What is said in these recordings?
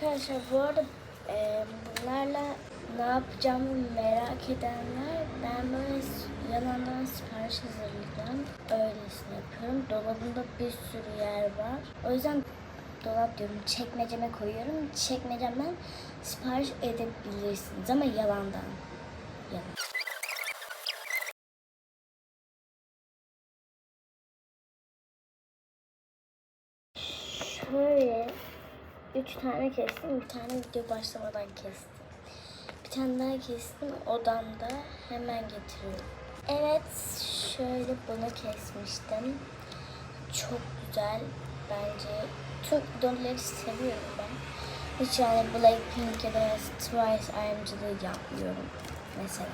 arkadaşlar bu arada e, bunlarla ne yapacağımı merak edenler ben böyle yalandan sipariş hazırlayacağım. Öylesine yapıyorum. Dolabımda bir sürü yer var. O yüzden dolap diyorum çekmeceme koyuyorum. Çekmecemden sipariş edebilirsiniz ama yalandan. Yalan. Şöyle üç tane kestim. Bir tane video başlamadan kestim. Bir tane daha kestim. Odamda hemen getiriyorum. Evet şöyle bunu kesmiştim. Çok güzel bence. Tüm idolleri seviyorum ben. Hiç yani Blackpink ya da Twice ayrımcılığı yapmıyorum mesela.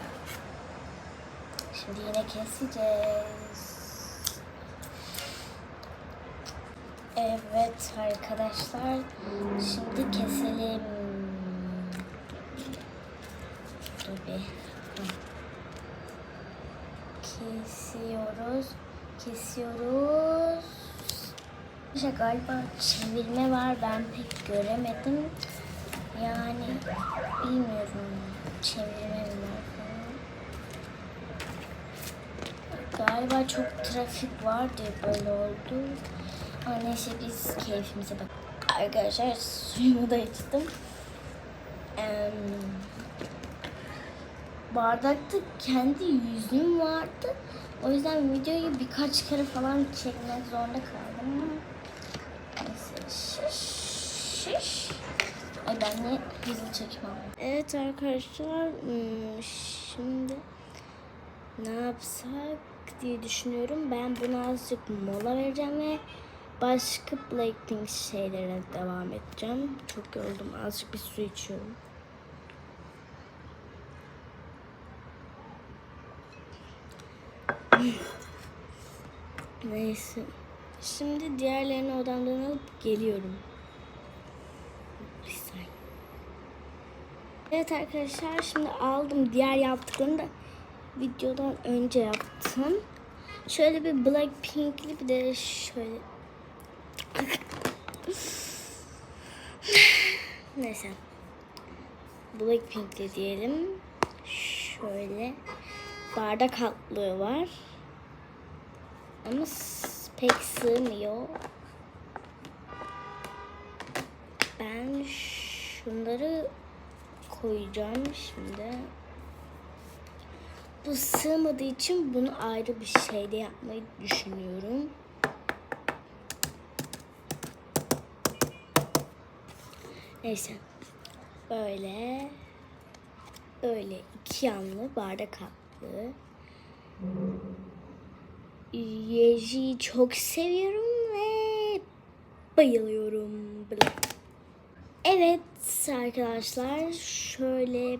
Şimdi yine keseceğiz. Evet arkadaşlar şimdi keselim. Dur bir. Kesiyoruz. Kesiyoruz. İşte galiba çevirme var ben pek göremedim. Yani bilmiyorum çevirme var. Galiba çok trafik var diye böyle oldu. Neyse biz keyfimize bak. Arkadaşlar suyumu da içtim. Eee, bardakta kendi yüzüm vardı. O yüzden videoyu birkaç kere falan çekmek zorunda kaldım neyse şiş şiş. Ay ben niye hızlı çekmem? Evet arkadaşlar hmm, şimdi ne yapsak diye düşünüyorum. Ben buna azıcık mola vereceğim ve başka Blackpink şeylerine devam edeceğim. Çok yoruldum. Azıcık bir su içiyorum. Neyse. Şimdi diğerlerine odamdan alıp geliyorum. Bir saniye. Evet arkadaşlar şimdi aldım. Diğer yaptıklarını da videodan önce yaptım. Şöyle bir Blackpink'li bir de şöyle. Neyse. Blackpink'li diyelim. Şöyle bardak altlığı var. Ama pek sığmıyor. Ben şunları koyacağım şimdi. Bu sığmadığı için bunu ayrı bir şeyde yapmayı düşünüyorum. Neyse. Böyle. Böyle iki yanlı bardak altlı. Yeji'yi çok seviyorum ve bayılıyorum. Evet arkadaşlar şöyle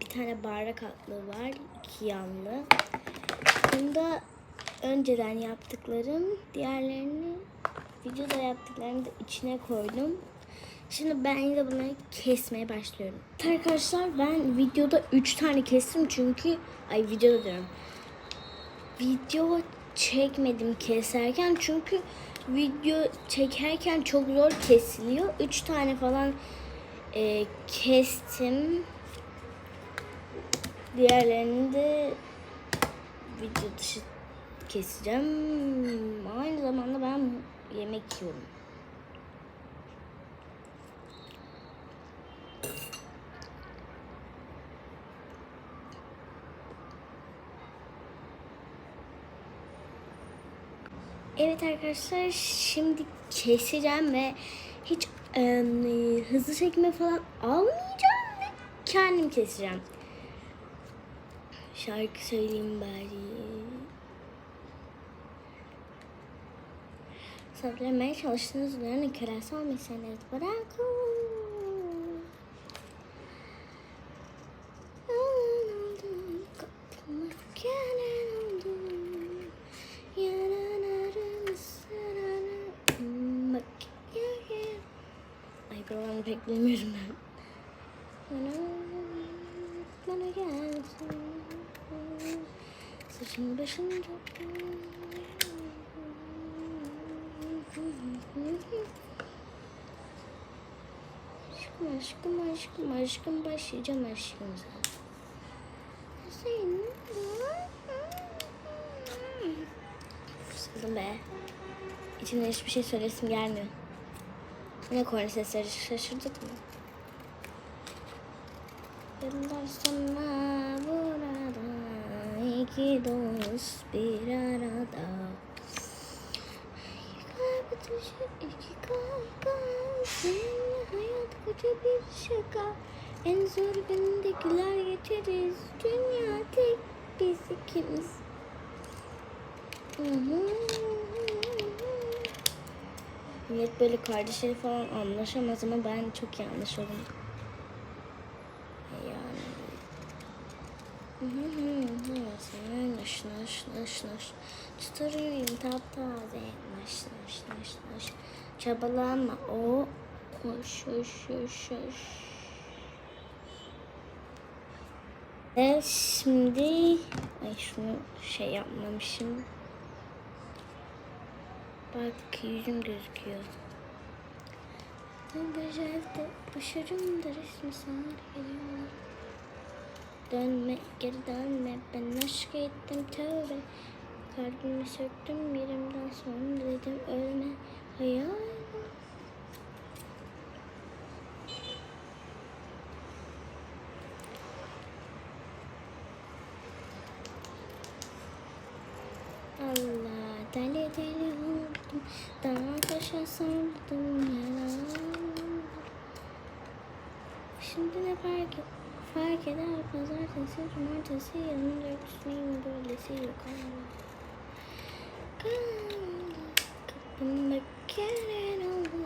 bir tane bardak altlığı var. iki yanlı. Bunda önceden yaptıklarım diğerlerini videoda yaptıklarını da içine koydum. Şimdi ben yine bunları kesmeye başlıyorum. Arkadaşlar ben videoda 3 tane kestim çünkü ay videoda diyorum. Video çekmedim keserken çünkü video çekerken çok zor kesiliyor. 3 tane falan e, kestim. Diğerlerini de video dışı keseceğim. Aynı zamanda ben yemek yiyorum. Evet arkadaşlar şimdi keseceğim ve hiç e, hızlı çekme falan almayacağım ve kendim keseceğim. Şarkı söyleyeyim bari. Sabırlamaya çalıştığınız üzerine kırası olmaysanız bırakın. Kapımı gelen oldum. Yanarım sararım. Bak ya ya. Bilmiyorum ben. Bana, gelsin. Saçın başın çok aşkım aşkım aşkım aşkım başlayacağım aşkımıza. Senin Susadım be. İçimden hiçbir şey söylesim gelmiyor. Ne korna sesleri? Şaşırdık mı? Yıllar sonra burada iki dost bir arada. Kaybedecek iki kavga Seninle hayat koca bir şaka. En zor gündekiler geçeriz. Dünya tek biz ikimiz Millet böyle kardeşleri falan anlaşamaz ama ben çok iyi anlaşıyorum. Yani. Naş naş naş naş. Tutarıyım taptaze. Naş naş naş naş. Çabalama o Hoş hoş hoş hoş Ve şimdi Ay şunu şey yapmamışım Bak yüzüm gözüküyor. Ben becerdi Başarım da resmi sana geliyor Dönme geri dönme. Ben aşk ettim tövbe. Kalbimi söktüm yerimden sonra dedim ölme. Hayal. Allah deli deli oldum Dağa taşa sardım yalan Şimdi ne fark et Fark eder pazartesi, cumartesi, yanında yoksun böylesi yok ama. Kapımda gelen oldu.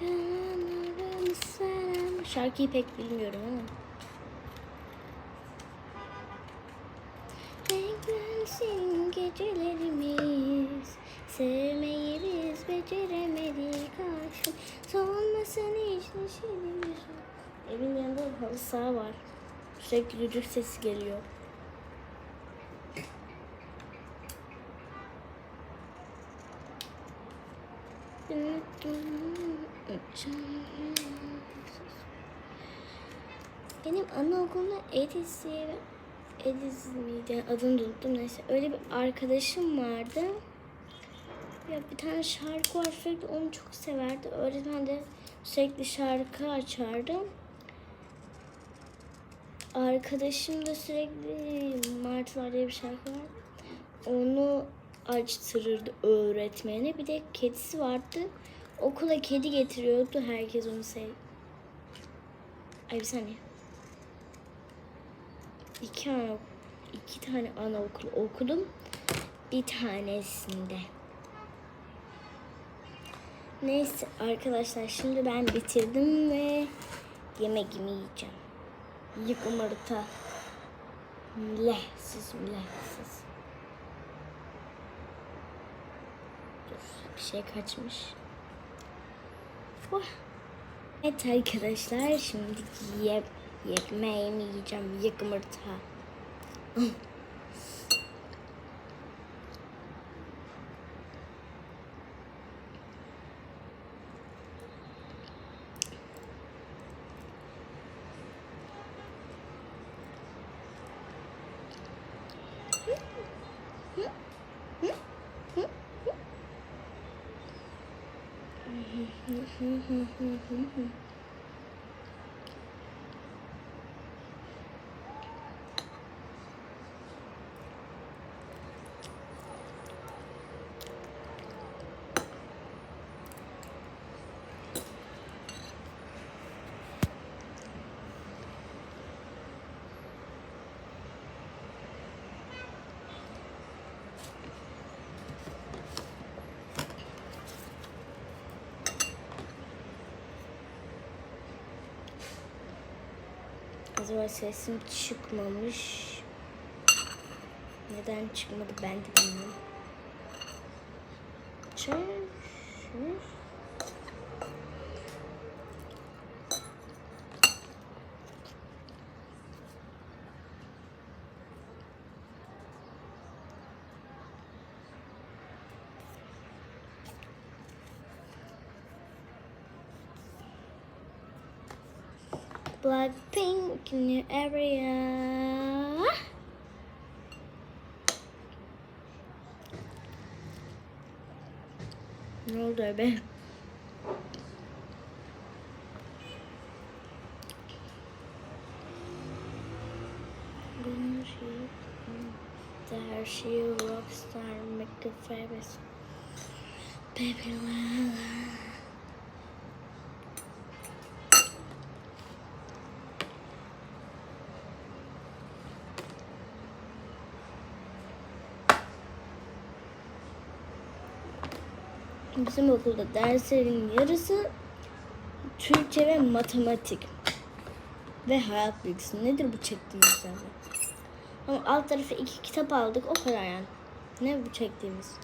Yalanlarım selam. Şarkıyı pek bilmiyorum ama. Renklensin gecelerimiz Sevmeyi biz beceremedik aşkım Solmasın hiç neşelimiz Evin yanında halı saha var. Sürekli düdük sesi geliyor. Benim anaokulunda Edis diye Edis miydi? Adını unuttum neyse. Öyle bir arkadaşım vardı. Ya bir tane şarkı var sürekli onu çok severdi. Öğretmen de sürekli şarkı açardı. Arkadaşım da sürekli Martılar diye bir şarkı var. Onu açtırırdı öğretmeni. Bir de kedisi vardı. Okula kedi getiriyordu. Herkes onu sev. Ay bir saniye. İki, ana, iki tane anaokul okudum. Bir tanesinde. Neyse arkadaşlar şimdi ben bitirdim ve yemeğimi yiyeceğim. Yıkımırta. Lehsiz lehsiz. Dur bir şey kaçmış. Vah. Evet arkadaşlar şimdi ye yemeğimi yiyeceğim. Yıkımırta. si si si Acaba sesim çıkmamış. Neden çıkmadı ben de bilmiyorum. Çöz. Blackpink in your area. Ne oldu be? There she rockstar make a famous baby la la. Bizim okulda derslerin yarısı Türkçe ve matematik ve hayat bilgisi. Nedir bu çektiğimiz yani? Ama alt tarafı iki kitap aldık o kadar yani. Ne bu çektiğimiz?